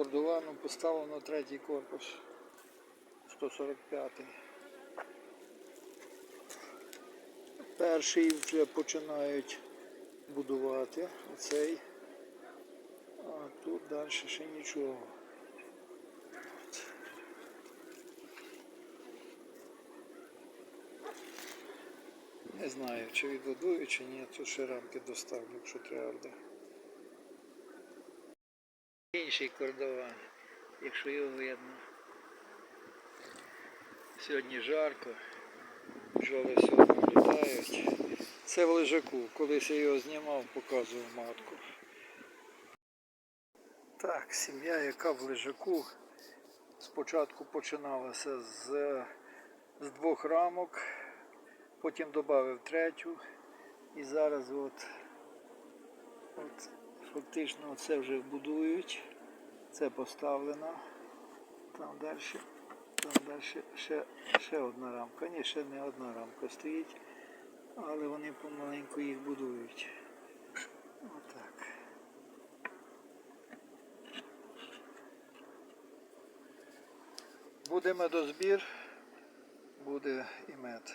Кордовану поставлено третій корпус. 145. Перший вже починають будувати. Оцей. А тут далі ще нічого. Не знаю, чи відбудую, чи ні, тут ще рамки доставлю, якщо треба буде. Інший кордован, якщо його видно. Сьогодні жарко, бджоли сьогодні літають. Це в лежаку, колись я його знімав, показував матку. Так, сім'я, яка в лежаку. Спочатку починалася з, з двох рамок, потім додав третю. І зараз от, от фактично це вже будують. Це поставлено. Там далі, там далі ще, ще одна рамка. Ні, ще не одна рамка стоїть, але вони помаленьку їх будують. Отак. Буде медозбір, буде і мед.